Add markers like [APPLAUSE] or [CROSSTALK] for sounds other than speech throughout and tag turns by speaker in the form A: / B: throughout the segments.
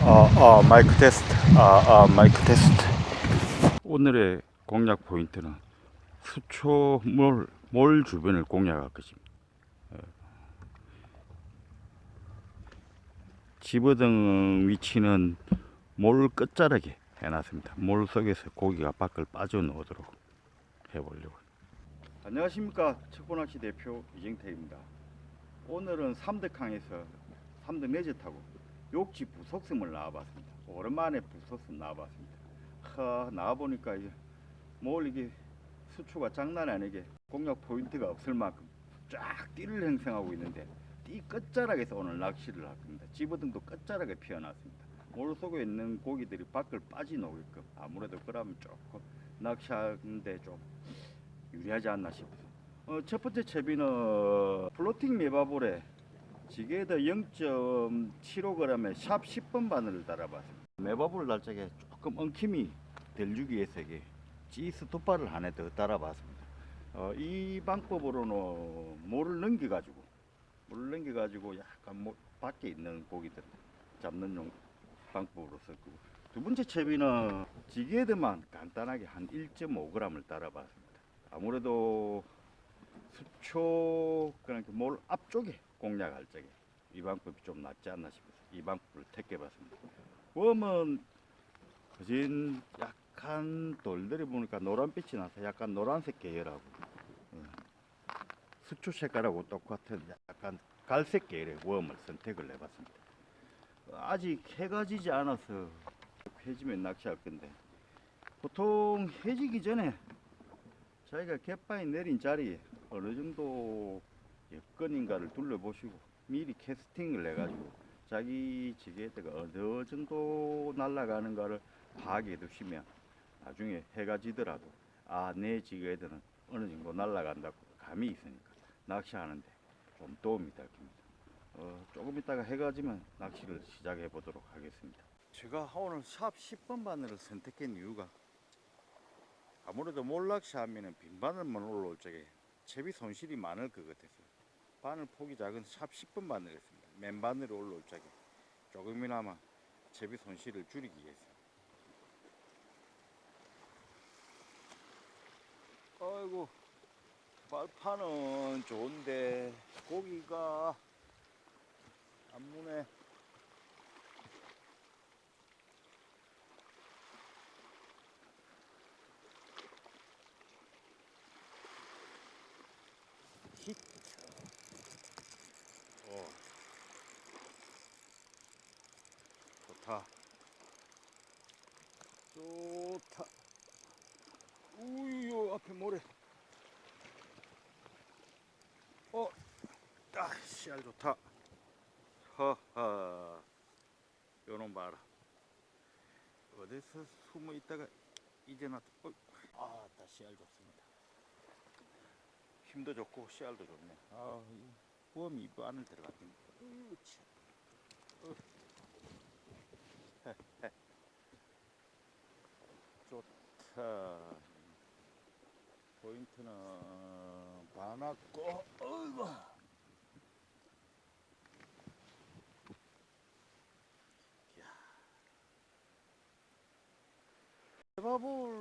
A: 아, 아, 마이크 테스트. 아, 아, 마이크 테스트. 오늘의 공략 포인트는 수초몰 몰 주변을 공략할 것입니다. 예. 집어등 위치는 몰 끝자락에 해놨습니다. 몰 속에서 고기가 밖을 빠져나오도록 해보려고. 안녕하십니까. 척보낚시 대표 이정태입니다. 오늘은 삼덕항에서 삼덕 내제 타고 욕지 부속섬을 나와봤습니다. 오랜만에 부속섬 나와봤습니다. 하, 나와보니까 이제 뭘 이게 수초가 장난 아니게 공략 포인트가 없을 만큼 쫙 띠를 형성하고 있는데 띠 끝자락에서 오늘 낚시를 할 겁니다. 집어등도 끝자락에 피어났습니다. 몰 속에 있는 고기들이 밖을 빠져나오게끔 아무래도 그러면 조금 낚시하는데 좀 유리하지 않나 싶어서 어, 첫 번째 채비는 플로팅 메바볼에 지게에다 0.75g에 샵 10번 바늘을 달아봤습니다. 메바볼 날짝에 조금 엉킴이 덜 주기 위해서 이게 찌스 톱발을 하나 더 달아봤습니다. 어, 이 방법으로는 물을 넘겨가지고 물을 넘겨가지고 약간 뭐 밖에 있는 고기들 잡는 용 방법으로 썼고 두 번째 채비는 지게에다만 간단하게 한 1.5g을 달아봤습니다. 아무래도 수초 그러니까 몰 앞쪽에 공략할 적에 이 방법이 좀 낫지 않나 싶어서 이 방법을 택해봤습니다. 웜은 그진 약간 돌들이 보니까 노란빛이 나서 약간 노란색 계열하고 예. 수초 색깔하고 똑같은 약간 갈색 계열의 웜을 선택을 해봤습니다. 아직 해가 지지 않아서 해지면 낚시할 건데 보통 해지기 전에 자기가 갯바위 내린 자리에 어느 정도 여건인가를 둘러보시고 미리 캐스팅을 해가지고 자기 지게대가 어느 정도 날아가는가를 파악해 두시면 나중에 해가 지더라도 아 내 지게대는 어느 정도 날아간다고 감이 있으니까 낚시하는데 좀 도움이 될 겁니다. 어, 조금 있다가 해가 지면 낚시를 시작해 보도록 하겠습니다. 제가 오늘 샵 10번 바늘을 선택한 이유가 아무래도 몰락시 하면은 빈 바늘만 올라올 적에 채비 손실이 많을 것 같아서 바늘 폭이 작은 샵 10번 바늘 했습니다. 맨 바늘이 올라올 적에 조금이나마 채비 손실을 줄이기 위해서. 아이고 발판은 좋은데 고기가 안 무네. 히트. 어. 좋다. 좋다. 우유 앞에 모래. 어. 아, 씨알 좋다. 허허. 요놈 봐라. 어디서 숨어 있다가 이제 나 어. 아, 다시 알 좋습니다. 힘도 좋고 씨알도 좋네. 아, 이 부엄이 입 안을 들어갔더니. 으, 참. 어. 헤, [LAUGHS] 헤. 좋다. 포인트는 반았고, 어이구. 메바볼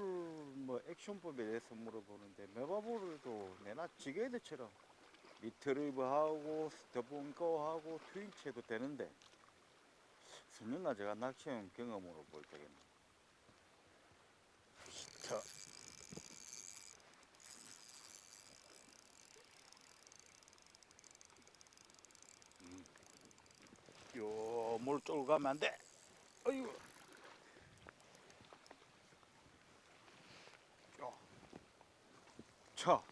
A: 뭐 액션법에 대해서 물어보는데 메바볼도 내나 지게드처럼 리트리브하고 스터bun거하고 트윈치해도 되는데 수년나 제가 낚시한 경험으로 볼 적에는 히터 음. 요물 쪽으로 가면 안 돼. 어이구. 차.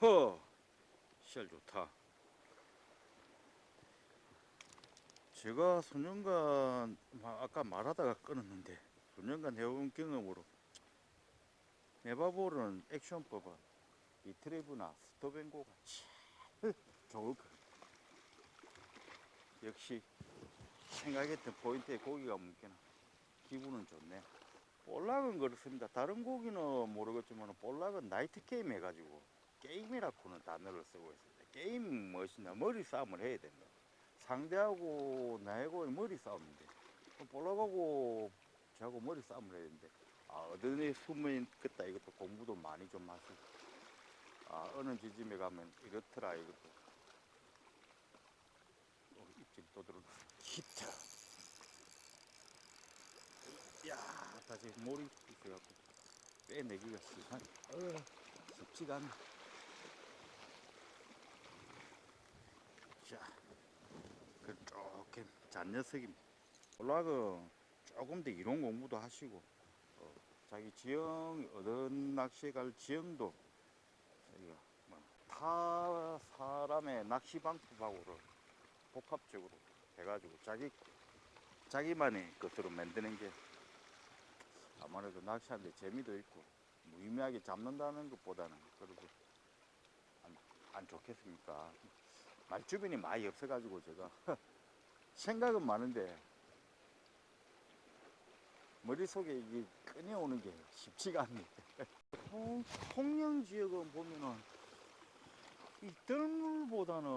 A: 허. 시알 좋다. 제가 소년간 마- 아까 말하다가 끊었는데 소년간 해온 경험으로 네바볼은 액션법은 리트리브나 스토뱅고가 참 좋을 거 역시 생각했던 포인트에 고기가 묻기는 기분은 좋네. 볼락은 그렇습니다. 다른 고기는 모르겠지만 볼락은 나이트 게임 해가지고 게임이라고는 단어를 쓰고 있습니다. 게임 멋이나 머리 싸움을 해야 된다. 상대하고 나하고의 머리 싸움인데. 올라가고 저하고 머리 싸움을 해야 되는데. 아 어른이 숨어 있겠다. 이것도 공부도 많이 좀 하시고. 아 어느 지점에 가면 이렇더라 이것도. 어, 입질 또 들어온다 히트 야 다시 몰이 있어갖고 빼내기가 시간 어, 쉽지가 않네 자, 그 조금 잔 녀석입니다. 올라가 조금 더 이론 공부도 하시고 어, 자기 지형 어떤 낚시에 갈 지형도 뭐, 타 사람의 낚시 방법하고를 복합적으로 해가지고 자기 자기만의 것으로 만드는 게 아무래도 낚시하는데 재미도 있고 무의미하게 잡는다는 것보다는 그래도 안, 안 좋겠습니까? 말 주변이 많이 없어가지고 제가 [LAUGHS] 생각은 많은데 머릿속에 이게 꺼내오는 게 쉽지가 않네. 통- 통영 지역은 보면은 이 뜰물보다는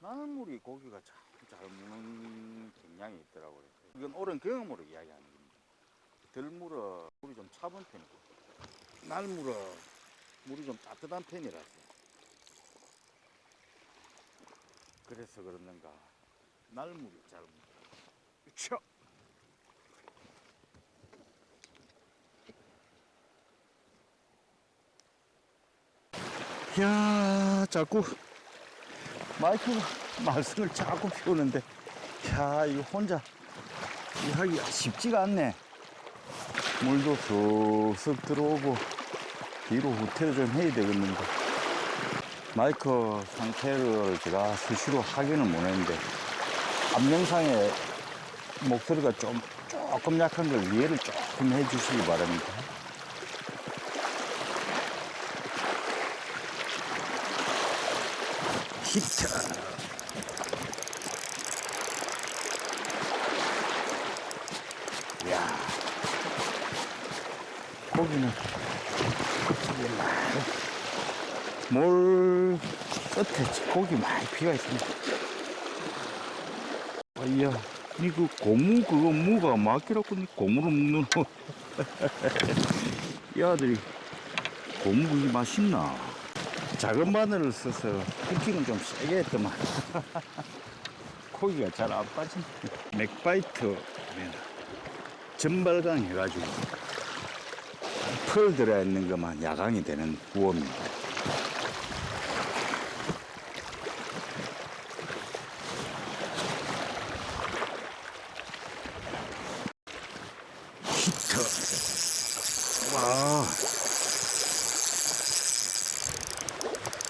A: 나물이 고기가 참 잘 무는 경향이 있더라고요. 이건 옳은 경험으로 이야기하는 겁니다. 들물은 물이 좀 차분 편이고 날물은 물이 좀 따뜻한 편이라서 그래서 그러는가 날물이 잘 묻어요. 쳐! 야 자꾸 마이크가 말씀을 자꾸 피우는데. 야 이거 혼자. 이 하기가 쉽지가 않네. 물도 쑥쑥 들어오고 뒤로 후퇴를 좀 해야 되겠는데. 마이크 상태를 제가 수시로 확인을 못 했는데 앞영상에 목소리가 좀 조금 약한 걸 이해를 조금 해주시기 바랍니다. 히트. 야 고기는 몰 끝에 고기 많이 피가 있습니다. 아야, 니그 고무 그거 무가 막히라고 니 고무로 먹는 거. [LAUGHS] 이 아들이 고무 이 맛있나? 작은 바늘을 써서 후킹은 좀 세게 했더만. [LAUGHS] 고기가 잘 안 빠진다. 맥바이트 전발강 해가지고 펄 들어있는 것만 야광이 되는 구워입니다.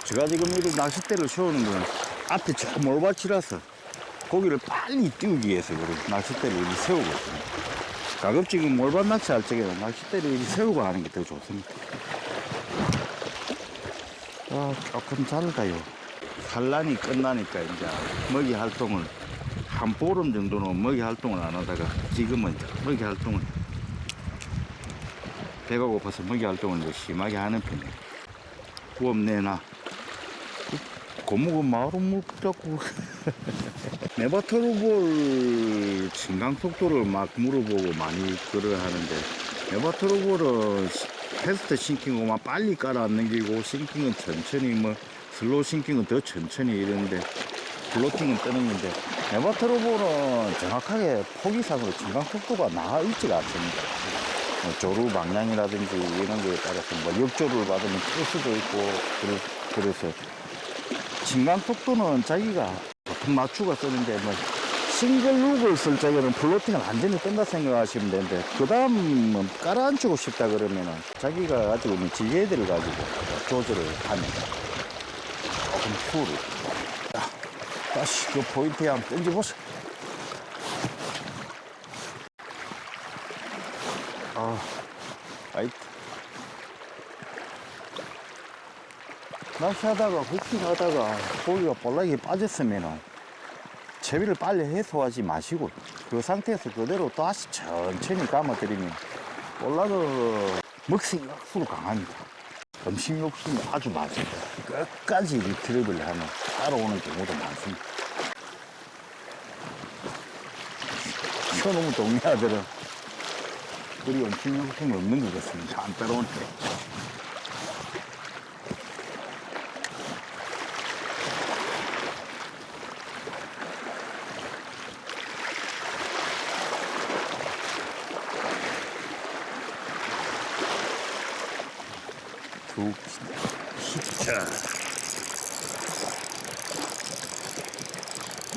A: 제가 지금 이렇게 낚싯대를 세우는 건 앞에 저 몰밭이라서 고기를 빨리 띄우기 위해서 그래 낚싯대를 이렇게 세우고 있습니다. 가급적이면 몰밭 낚시할 적에는 낚싯대를 이렇게 세우고 하는 게 더 좋습니다. 아, 조금 다르다요. 산란이 끝나니까 이제 먹이 활동을 한 보름 정도는 먹이 활동을 안 하다가 지금은 이제 먹이 활동을 배가 고파서 먹이 활동을 심하게 하는 편이에요. 부업 내나 고무고 마을은 물 붙잡고 네바토르볼 진강 속도를 막 물어보고 많이 그러 하는데 네바토르볼은 테스트 싱킹고만 빨리 깔아 넘기고 싱킹은 천천히 뭐 슬로우 싱킹은 더 천천히 이러는데 플로팅은 뜨는 건데 네바토르볼은 정확하게 포기상으로 진강 속도가 나와 있지가 않습니다. 뭐 조루 방향이라든지 이런 거에 따라서 뭐 역조를 받으면 뜰 수도 있고 그래- 그래서 진강 속도는 자기가 보통 맞추가 쓰는데 뭐 싱글 룩을 쓸 적에는 플로팅을 완전히 뜬다 생각하시면 되는데 그 다음 깔아앉히고 싶다 그러면은 자기가 가지고 있는 지혜들을 가지고 조절을 하면 조금 후를 자, 다시 그 포인트에 한번 던져보세요. 아, 아이트 낚시하다가 후킹하다가 고기가 볼락이 빠졌으면은 채비를 빨리 해소하지 마시고 그 상태에서 그대로 다시 천천히 감아들이면 볼락은 먹성 역수로 강합니다. 음식 욕심이 아주 많습니다. 끝까지 리트랩을 하면 따라오는 경우도 많습니다.
B: 키워놓으면 동네 아들은 우리 엄청 욕심이 없는 것 같습니다. 안 따라오는데.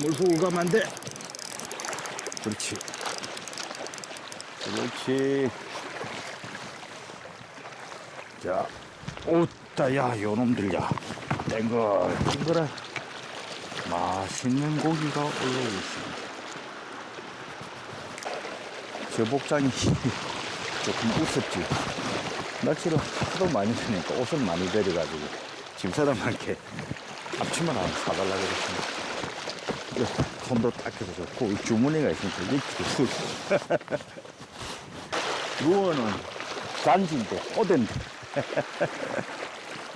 B: 물속을 가면 안 돼. 그렇지. 그렇지. 자, 오따, 야, 요놈들, 야. 땡글, 땡글해. 맛있는 고기가 올라오고 있습니다. 저 복장이 [LAUGHS] 조금 우습지. 낚시를 하도 많이 하니까 옷을 많이 데려가지고 집사람한테 앞치마 하나 사달라고 그랬습니다. 네, 손도 닦여서 좋고 이 주머니가 있으니까 이렇게 루어는 단지인데 꼬댄데.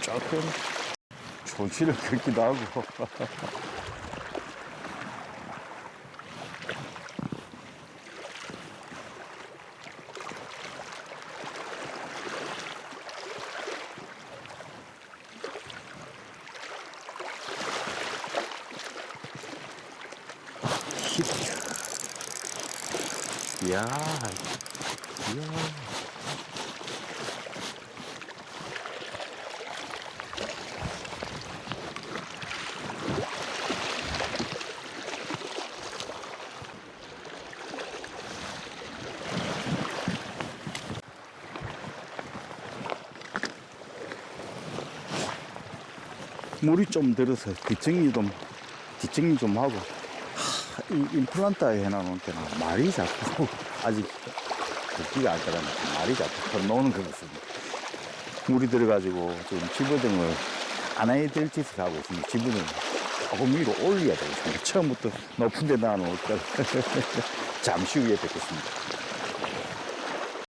B: 조금 조치를 긁기도 하고 [LAUGHS] 야, 이야. 물이 좀 들어서 뒷정리 좀 뒷정리 좀 하고 임플란트 해놔놓은 때는 말이 자꾸 [LAUGHS] 아직 듣기가 안 따라니까 말이 자꾸 털나오는 것 같습니다. 물이 들어가지고 지금 집어등을 안 해야 될 짓을 하고 있습니다. 집어등을 조금 위로 올려야 되겠습니다. 처음부터 높은 데걸 [LAUGHS] 잠시 후에 뵙겠습니다.